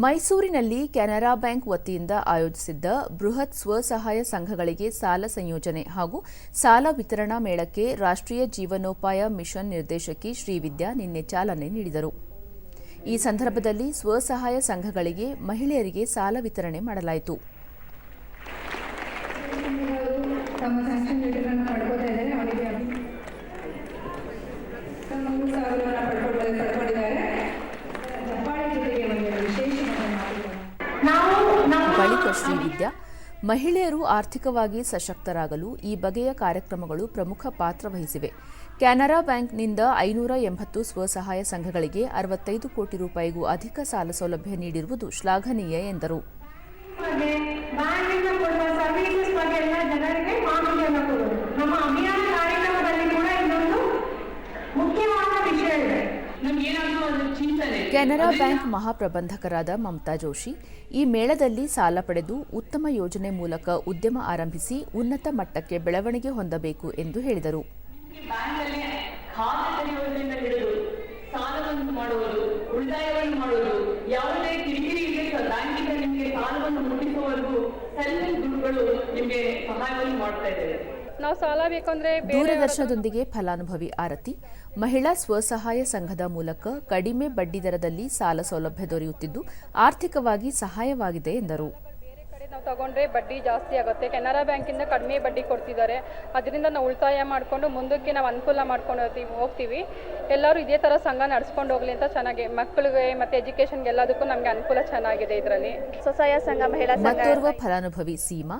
ಮೈಸೂರಿನಲ್ಲಿ ಕೆನರಾ ಬ್ಯಾಂಕ್ ವತಿಯಿಂದ ಆಯೋಜಿಸಿದ್ದ ಬೃಹತ್ ಸ್ವಸಹಾಯ ಸಂಘಗಳಿಗೆ ಸಾಲ ಸಂಯೋಜನೆ ಹಾಗೂ ಸಾಲ ವಿತರಣಾ ಮೇಳಕ್ಕೆ ರಾಷ್ಟ್ರೀಯ ಜೀವನೋಪಾಯ ಮಿಷನ್ ನಿರ್ದೇಶಕಿ ಶ್ರೀವಿದ್ಯಾ ನಿನ್ನೆ ಚಾಲನೆ ನೀಡಿದರು. ಈ ಸಂದರ್ಭದಲ್ಲಿ ಸ್ವಸಹಾಯ ಸಂಘಗಳಿಗೆ ಮಹಿಳೆಯರಿಗೆ ಸಾಲ ವಿತರಣೆ ಮಾಡಲಾಯಿತು. ಮಾತುಗಳು ನಾವು ನಮ್ಮ ಬಳಿಕ ಶ್ರೀವಿದ್ಯಾ ಮಹಿಳೆಯರು ಆರ್ಥಿಕವಾಗಿ ಸಶಕ್ತರಾಗಲು ಈ ಬಗೆಯ ಕಾರ್ಯಕ್ರಮಗಳು ಪ್ರಮುಖ ಪಾತ್ರ ವಹಿಸಿವೆ. ಕೆನರಾ ಬ್ಯಾಂಕ್ನಿಂದ ಐನೂರ ಎಂಬತ್ತು ಸ್ವಸಹಾಯ ಸಂಘಗಳಿಗೆ ಅರವತ್ತೈದು ಕೋಟಿ ರೂಪಾಯಿಗೂ ಅಧಿಕ ಸಾಲ ಸೌಲಭ್ಯ ನೀಡಿರುವುದು ಶ್ಲಾಘನೀಯ ಎಂದರು. ಕೆನರಾ ಬ್ಯಾಂಕ್ ಮಹಾಪ್ರಬಂಧಕರಾದ ಮಮತಾ ಜೋಶಿ ಈ ಮೇಳದಲ್ಲಿ ಸಾಲ ಪಡೆದು ಉತ್ತಮ ಯೋಜನೆ ಮೂಲಕ ಉದ್ಯಮ ಆರಂಭಿಸಿ ಉನ್ನತ ಮಟ್ಟಕ್ಕೆ ಬೆಳವಣಿಗೆ ಹೊಂದಬೇಕು ಎಂದು ಹೇಳಿದರು. ನಿಮಗೆ ಸಹಾಯವನ್ನು ಮಾಡ್ತಾ ಇದ್ದಾರೆ ನಾವು ಸಾಲ ಬೇಕಂದ್ರೆ ದೂರದರ್ಶನದೊಂದಿಗೆ ಫಲಾನುಭವಿ ಆರತಿ, ಮಹಿಳಾ ಸ್ವಸಹಾಯ ಸಂಘದ ಮೂಲಕ ಕಡಿಮೆ ಬಡ್ಡಿದರದಲ್ಲಿ ಸಾಲ ಸೌಲಭ್ಯ ದೊರೆಯುತ್ತಿದ್ದು, ಆರ್ಥಿಕವಾಗಿ ಸಹಾಯವಾಗಿದೆ ಎಂದರು. ನಾವು ತಗೊಂಡ್ರೆ ಬಡ್ಡಿ ಜಾಸ್ತಿ ಆಗುತ್ತೆ. ಕೆನರಾ ಬ್ಯಾಂಕಿಂದ ಕಡಿಮೆ ಬಡ್ಡಿ ಕೊಡ್ತಿದ್ದಾರೆ. ಅದರಿಂದ ನಾವು ಉಳಿತಾಯ ಮಾಡಿಕೊಂಡು ಮುಂದಕ್ಕೆ ನಾವು ಅನುಕೂಲ ಮಾಡ್ಕೊಂಡು ಹೋಗ್ತೀವಿ ಹೋಗ್ತೀವಿ. ಎಲ್ಲರೂ ಇದೇ ಥರ ಸಂಘ ನಡೆಸ್ಕೊಂಡು ಹೋಗ್ಲಿ ಅಂತ ಚೆನ್ನಾಗಿ ಮಕ್ಕಳಿಗೆ ಮತ್ತು ಎಜುಕೇಷನ್ಗೆ ಎಲ್ಲದಕ್ಕೂ ನಮಗೆ ಅನುಕೂಲ ಚೆನ್ನಾಗಿದೆ ಇದರಲ್ಲಿ. ಸ್ವಸಹಾಯ ಸಂಘ ಮಹಿಳಾ ಸಂಘ ಫಲಾನುಭವಿ ಸೀಮಾ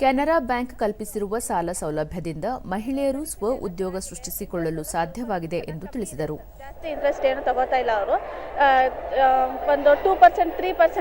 ಕೆನರಾ ಬ್ಯಾಂಕ್ ಕಲ್ಪಿಸಿರುವ ಸಾಲ ಸೌಲಭ್ಯದಿಂದ ಮಹಿಳೆಯರು ಸ್ವ ಉದ್ಯೋಗ ಸೃಷ್ಟಿಸಿಕೊಳ್ಳಲು ಸಾಧ್ಯವಾಗಿದೆ ಎಂದು ತಿಳಿಸಿದರು. ಜಾಸ್ತಿ ಇಂಟ್ರೆಸ್ಟ್ ಏನು ತಗೋತಾ ಇಲ್ಲ ಅವರು. ಒಂದು ಟೂ ಪರ್ಸೆಂಟ್ ತ್ರೀ ಪರ್ಸೆಂಟ್